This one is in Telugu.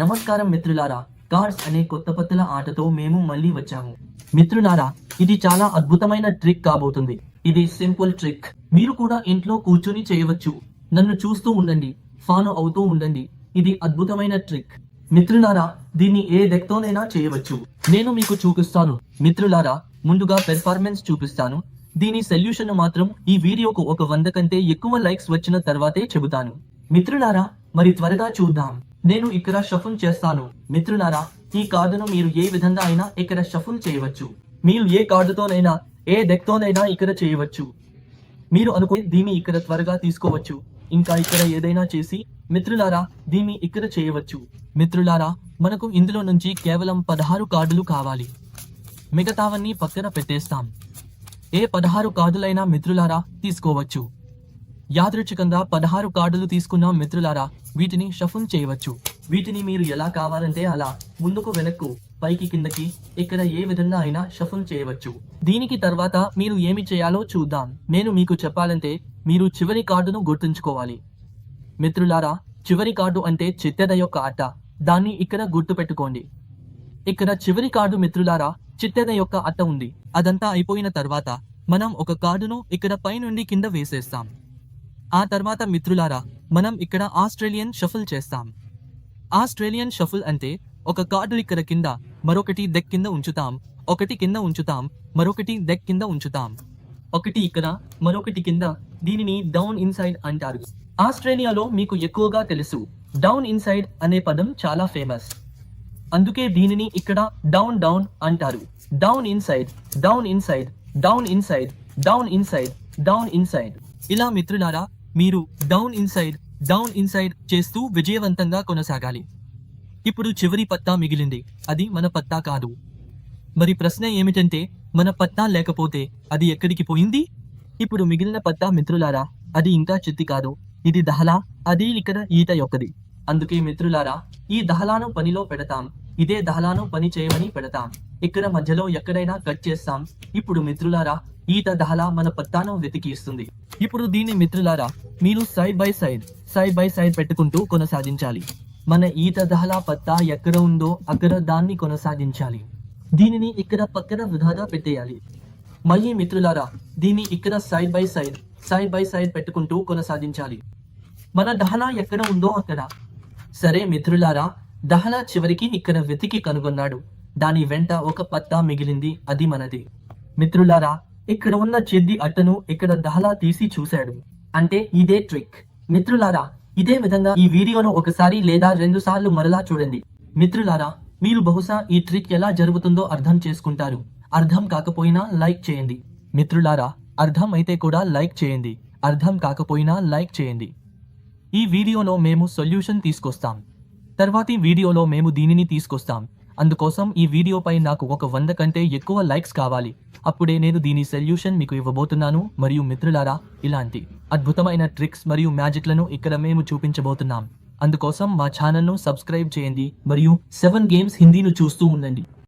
నమస్కారం మిత్రులారా కార్డ్స్ అనే కొత్త పత్తుల ఆటతో మేము మళ్ళీ వచ్చాము. మిత్రులారా ఇది చాలా అద్భుతమైన ట్రిక్ కాబోతుంది. ఇది సింపుల్ ట్రిక్. మీరు కూడా ఇంట్లో కూర్చొని చేయవచ్చు. నన్ను చూస్తూ ఉండండి ఫాలో అవుతూ ఉండండి. ఇది అద్భుతమైన ట్రిక్. మిత్రులారా దీన్ని ఏ డెక్తోనైనా చేయవచ్చు. నేను మీకు చూపిస్తాను. మిత్రులారా ముందుగా పెర్ఫార్మెన్స్ చూపిస్తాను. దీని సొల్యూషన్ మాత్రం ఈ వీడియోకు ఒక వంద కంటే ఎక్కువ లైక్స్ వచ్చిన తర్వాతే చెబుతాను. మిత్రులారా మరి త్వరగా చూద్దాం. నేను ఇక్కడ షఫుల్ చేస్తాను. మిత్రులారా ఈ కార్డును మీరు ఏ విధంగా అయినా ఇక్కడ షఫుల్ చేయవచ్చు. మీరు ఏ కార్డుతోనైనా ఏ డెక్తోనైనా ఇక్కడ చేయవచ్చు. మీరు అనుకుని దీన్ని ఇక్కడ త్వరగా తీసుకోవచ్చు. ఇంకా ఇక్కడ ఏదైనా చేసి మిత్రులారా దీన్ని ఇక్కడ చేయవచ్చు. మిత్రులారా మనకు ఇందులో నుంచి కేవలం పదహారు కార్డులు కావాలి. మిగతావన్నీ పక్కన పెట్టేస్తాం. ఏ పదహారు కార్డులైనా మిత్రులారా తీసుకోవచ్చు. యాదృచ్ఛికంగా పదహారు కార్డులు తీసుకున్న మిత్రులారా వీటిని షఫుల్ చేయవచ్చు. వీటిని మీరు ఎలా కావాలంటే అలా ముందుకు వెనక్కు పైకి కిందకి ఇక్కడ ఏ విధంగా అయినా షఫుల్ చేయవచ్చు. దీనికి తర్వాత మీరు ఏమి చేయాలో చూద్దాం. నేను మీకు చెప్పాలంటే మీరు చివరి కార్డును గుర్తుంచుకోవాలి. మిత్రులారా చివరి కార్డు అంటే చిత్తెద యొక్క ఆట దాన్ని ఇక్కడ గుర్తు పెట్టుకోండి ఇక్కడ చివరి కార్డు మిత్రులారా చిత్తెద యొక్క అట్ట ఉంది. అదంతా అయిపోయిన తర్వాత మనం ఒక కార్డును ఇక్కడ పైనుండి కింద వేసేస్తాం. ఆ తర్వాత మిత్రులారా మనం ఇక్కడ ఆస్ట్రేలియన్ షఫుల్ చేస్తాం. ఆస్ట్రేలియన్ షఫుల్ అంటే ఒక కార్డు ఇక్కడ కింద మరొకటి డెక్ కింద ఉంచుతాం ఒకటి కింద ఉంచుతాం మరొకటి డెక్ కింద ఉంచుతాం. ఒకటి ఇక్కడ మరొకటి కింద దీనిని డౌన్ ఇన్సైడ్ అంటారు. ఆస్ట్రేలియాలో మీకు ఎక్కువగా తెలుసు డౌన్ ఇన్సైడ్ అనే పదం చాలా ఫేమస్. అందుకే దీనిని ఇక్కడ డౌన్ డౌన్ అంటారు. Down inside down inside down inside down inside down inside. ఇలా మిత్రులారా మీరు డౌన్ ఇన్సైడ్ డౌన్ ఇన్సైడ్ చేస్తూ విజయవంతంగా కొనసాగాలి. ఇప్పుడు చివరి పత్తా మిగిలింది. అది మన పత్తా కాదు. మరి ప్రశ్న ఏమిటంటే మన పత్తా లేకపోతే అది ఎక్కడికి పోయింది? ఇప్పుడు మిగిలిన పత్తా మిత్రులారా అది ఇంకా చిత్తి కాదు. ఇది దహలా అది ఇక్కడ ఈత యొక్కది. అందుకే మిత్రులారా ఈ దహలాను పనిలో పెడతాం. ఇదే దహలాను పని చేయమని పెడతాం. ఇక్కడ మధ్యలో ఎక్కడైనా కట్ చేస్తాం. ఇప్పుడు మిత్రులారా ఈత దహలా మన పత్తాను వెతికి ఇస్తుంది. ఇప్పుడు దీన్ని మిత్రులారా మీరు side by side side by side పెట్టుకుంటూ కొనసాగించాలి. మన ఈత దహలా పత్తా ఎక్కడ ఉందో అక్కడ దాన్ని కొనసాగించాలి. దీనిని ఇక్కడ పక్కన వృధాగా పెట్టేయాలి. మళ్ళీ మిత్రులారా దీన్ని ఇక్కడ side by side side by side పెట్టుకుంటూ కొనసాగించాలి. మన దహలా ఎక్కడ ఉందో అక్కడ. సరే మిత్రులారా దహలా చివరికి ఇక్కడ వెతికి కనుగొన్నాడు. దాని వెంట ఒక పత్తా మిగిలింది. అది మనది. మిత్రులారా ఇక్కడ ఉన్న చెద్ది అట్టను ఇక్కడ దహలా తీసి చూశాడు. అంటే ఇదే ట్రిక్. మిత్రులారా ఇదే విధంగా ఈ వీడియోను ఒకసారి లేదా రెండు సార్లు మరలా చూడండి. మిత్రులారా మీరు బహుశా ఈ ట్రిక్ ఎలా జరుగుతుందో అర్థం చేసుకుంటారు. అర్థం కాకపోయినా లైక్ చేయండి. మిత్రులారా అర్థం అయితే కూడా లైక్ చేయండి. అర్థం కాకపోయినా లైక్ చేయండి. ఈ వీడియోలో మేము సొల్యూషన్ తీసుకొస్తాం. తర్వాతి వీడియోలో మేము దీనిని తీసుకొస్తాం. అందుకోసం ఈ వీడియోపై నాకు ఒక వంద కంటే ఎక్కువ లైక్స్ కావాలి. అప్పుడే నేను దీని సొల్యూషన్ మీకు ఇవ్వబోతున్నాను. మరియు మిత్రులారా ఇలాంటి అద్భుతమైన ట్రిక్స్ మరియు మ్యాజిక్లను ఇక్కడ మేము చూపించబోతున్నాం. అందుకోసం మా ఛానల్ను సబ్స్క్రైబ్ చేయండి. మరియు సెవెన్ గేమ్స్ హిందీను చూస్తూ ఉండండి.